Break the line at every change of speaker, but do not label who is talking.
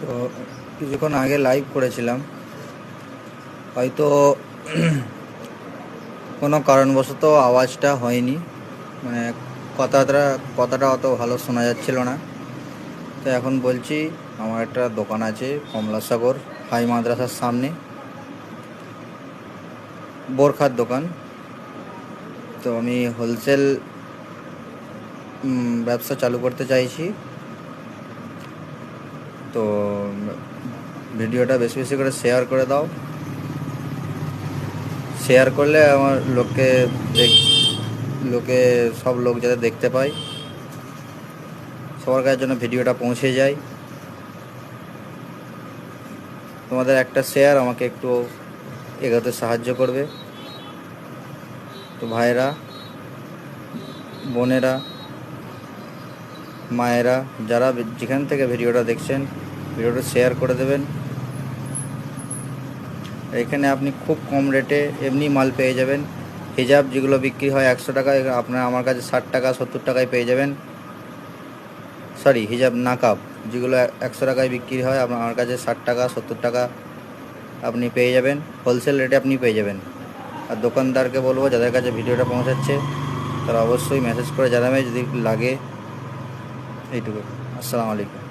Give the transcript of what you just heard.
তো কিছুক্ষণ আগে লাইভ করেছিলাম। হয়তো কোনো কারণবশত আওয়াজটা হয়নি। মানে কথাটা কথাটা অত ভালো শোনা যাচ্ছিল না। তো এখন বলছি, আমার একটা দোকান আছে কমলাসাগর হাই মাদ্রাসার সামনে। বোরখার দোকান। তো আমি হোলসেল ব্যবসা চালু করতে চাইছি। তো ভিডিওটা বেশি বেশি করে শেয়ার করে দাও। শেয়ার করলে আমার লোককে লোকে সব লোক যাতে দেখতে পায়, সবার কাছে যেন ভিডিওটা পৌঁছে যায়। তোমাদের একটা শেয়ার আমাকে একটু এগোতে সাহায্য করবে। তো ভাইরা বোনেরা মায়েরা যারা যেখান থেকে ভিডিওটা দেখছেন, ভিডিওটা শেয়ার করে দেবেন। এখানে আপনি খুব কম রেটে এমনি মাল পেয়ে যাবেন। হিজাব যেগুলো বিক্রি হয় একশো টাকায় আপনার আমার কাছে ষাট টাকা, সত্তর টাকায় পেয়ে যাবেন। সরি হিজাব নাকাব যেগুলো একশো টাকায় বিক্রি হয়, আপনার আমার কাছে ষাট টাকা, সত্তর টাকা আপনি পেয়ে যাবেন। হোলসেল রেটে আপনি পেয়ে যাবেন। আর দোকানদারকে বলব, যাদের কাছে ভিডিওটা পৌঁছাচ্ছে, তারা অবশ্যই মেসেজ করে জানাবে। যদি লাগে এইটুকু আসসালামু আলাইকুম।